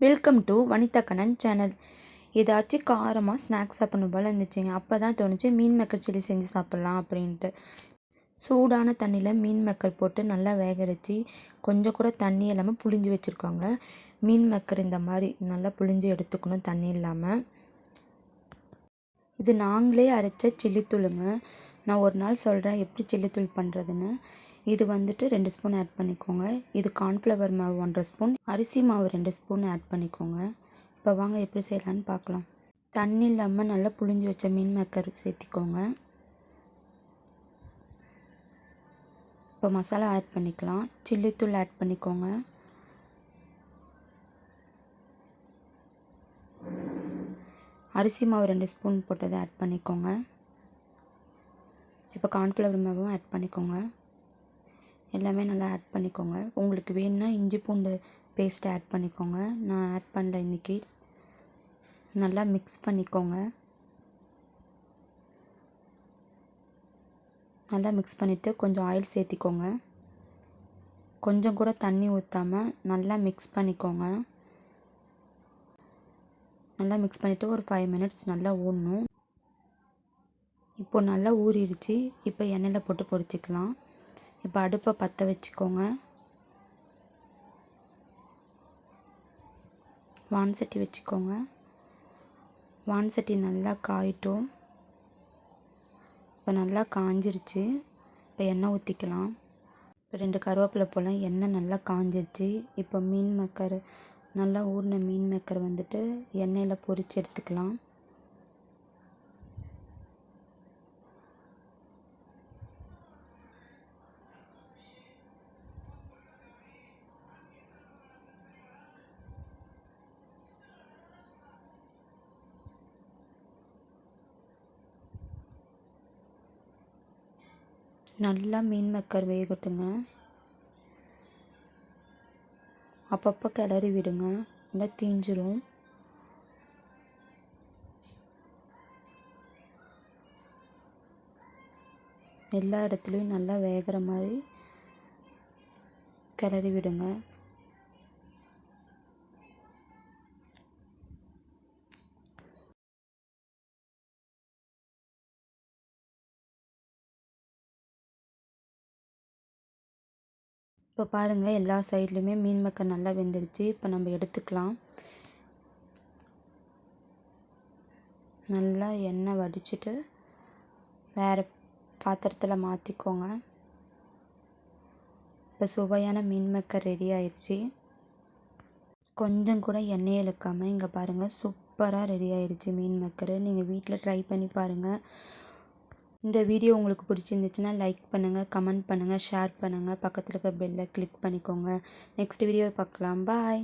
Welcome to Vanitha Kannan channel ஏதாச்சும் காரமாக snacks சாப்பிடணும் போல் இருந்துச்சுங்க. அப்போ தான் தோணுச்சு மீன் மக்கர் சில்லி செஞ்சு சாப்பிட்லாம் அப்படின்ட்டு. சூடான தண்ணியில் மீன் மக்கர் போட்டு நல்லா வேக வச்சு கொஞ்சம் கூட தண்ணி இல்லாமல் புழிஞ்சு வச்சுருக்காங்க. மீன் மேக்கர் இந்த மாதிரி நல்லா புழிஞ்சு எடுத்துக்கணும் தண்ணி இல்லாமல் இது நாங்களே அரைச்ச சில்லித்தூளுங்க. நான் ஒரு நாள் சொல்கிறேன் எப்படி சில்லித்தூள் பண்ணுறதுன்னு இது வந்துட்டு ரெண்டு ஸ்பூன் ஆட் பண்ணிக்கோங்க. இது கார்ன்ஃப்ளவர் மாவு ஒன்றரை ஸ்பூன் அரிசி மாவு ரெண்டு ஸ்பூன் ஆட் பண்ணிக்கோங்க. இப்போ வாங்க எப்படி செய்யலான்னு பார்க்கலாம் தண்ணி இல்லாமல் நல்லா புளிஞ்சு வச்ச மீன் மேக்கர் சேர்த்திக்கோங்க. இப்போ மசாலா ஆட் பண்ணிக்கலாம். சில்லித்தூள் ஆட் பண்ணிக்கோங்க. அரிசி மாவு ரெண்டு ஸ்பூன் போட்டதை ஆட் பண்ணிக்கோங்க. இப்போ கார்ன்ஃப்ளவர் மாவும் ஆட் பண்ணிக்கோங்க. எல்லாமே நல்லா ஆட் பண்ணிக்கோங்க. உங்களுக்கு வேணும்னா இஞ்சி பூண்டு பேஸ்ட்டை ஆட் பண்ணிக்கோங்க. நான் ஆட் பண்ணல இன்றைக்கி நல்லா மிக்ஸ் பண்ணிக்கோங்க. நல்லா மிக்ஸ் பண்ணிவிட்டு கொஞ்சம் ஆயில் சேர்த்திக்கோங்க. கொஞ்சம் கூட தண்ணி ஊற்றாமல் நல்லா மிக்ஸ் பண்ணிக்கோங்க. நல்லா மிக்ஸ் பண்ணிவிட்டு ஒரு ஃபைவ் மினிட்ஸ் நல்லா ஊறணும். இப்போ நல்லா ஊறிடுச்சு. இப்போ எண்ணெயில் போட்டு பொரிச்சிக்கலாம். இப்போ அடுப்பை பற்ற வச்சுக்கோங்க. வான் சட்டி வச்சுக்கோங்க. வான் சட்டி நல்லா காயிட்டும். இப்போ நல்லா காஞ்சிருச்சு. இப்போ எண்ணெய் ஊற்றிக்கலாம் இப்போ ரெண்டு கருவேப்பிலை போல் எண்ணெய் நல்லா காஞ்சிருச்சு. இப்போ மீன் மக்கர் நல்லா ஊறின மீன் மேக்கர் வந்துட்டு எண்ணெயில் பொரித்து எடுத்துக்கலாம். நல்லா மீன் மேக்கர் வேகட்டுங்க. அப்பப்போ கிளறி விடுங்க. நல்லா தீஞ்சிரும். எல்லா இடத்துலையும் நல்லா வேகிற மாதிரி கிளறி விடுங்க. இப்போ பாருங்கள் எல்லா சைட்லேயுமே மீன் மக்கள் நல்லா வெந்துடுச்சு. இப்போ நம்ம எடுத்துக்கலாம். நல்லா எண்ணெய் வடிச்சிட்டு வேறு பாத்திரத்தில் மாற்றிக்கோங்க இப்போ சுவையான மீன் மக்கள் ரெடி ஆயிடுச்சு கொஞ்சம் கூட எண்ணெய் இழுக்காமல் இங்கே பாருங்கள் சூப்பராக ரெடி ஆயிடுச்சு மீன் மக்கர் நீங்கள் வீட்டில் ட்ரை பண்ணி பாருங்கள் இந்த வீடியோ உங்களுக்கு பிடிச்சிருந்துச்சுன்னா லைக் பண்ணுங்கள் கமெண்ட் பண்ணுங்கள் ஷேர் பண்ணுங்கள் பக்கத்தில் இருக்க பெல்லை கிளிக் பண்ணிக்கோங்க. நெக்ஸ்ட் வீடியோ பார்க்கலாம். பாய்